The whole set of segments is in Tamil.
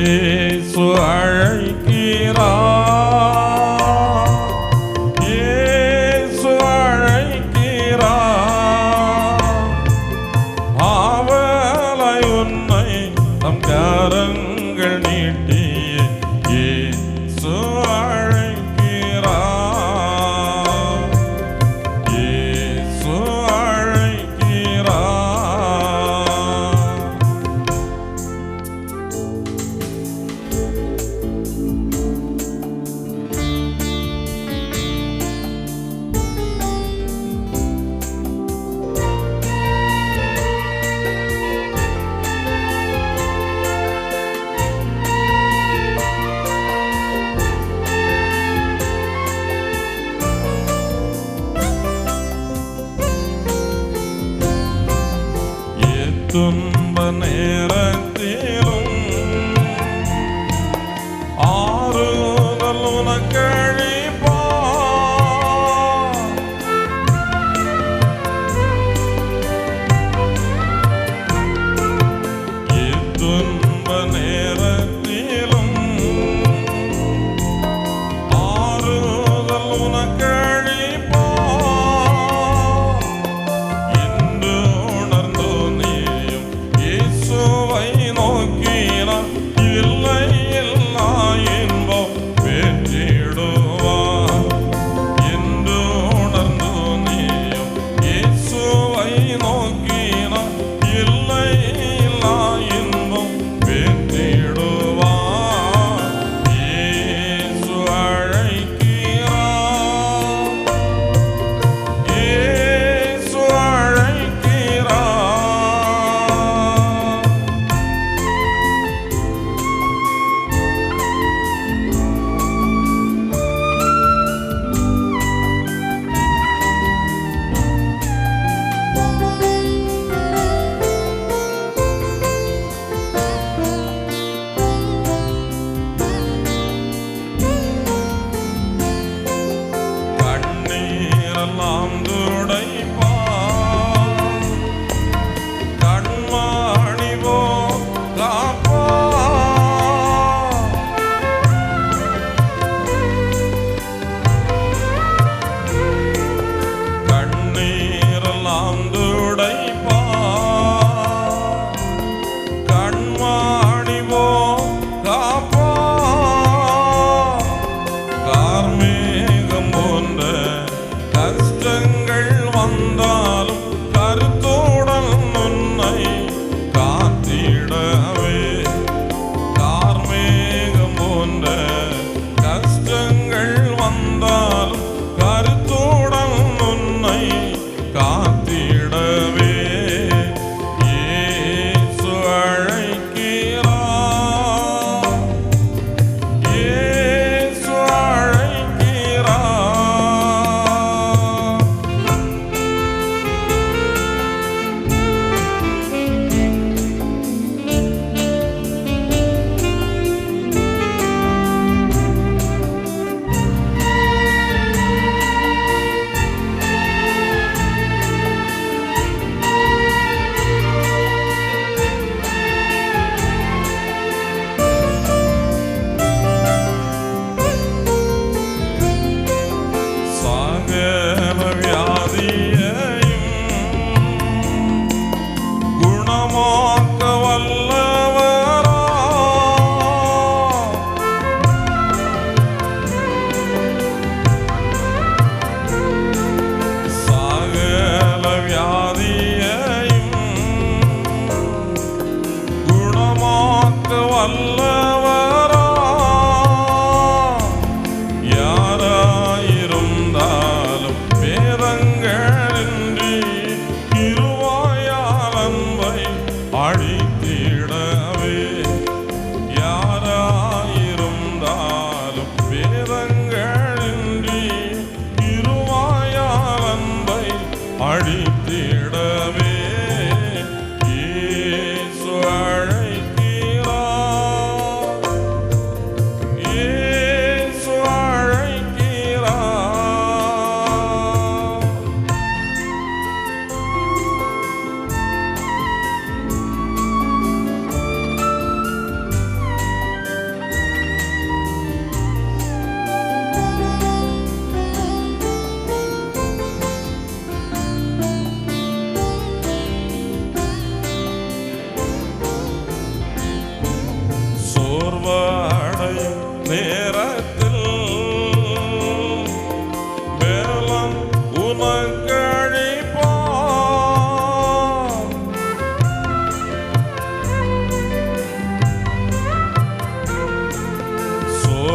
இயேசு அழைக்கிறார். இயேசு அழைக்கிறார். ஆவலை உன்னை நம் கரங்கள் துன்ப நேரத்திலும்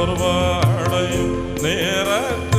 சோர்வடையும் நேரத்தில்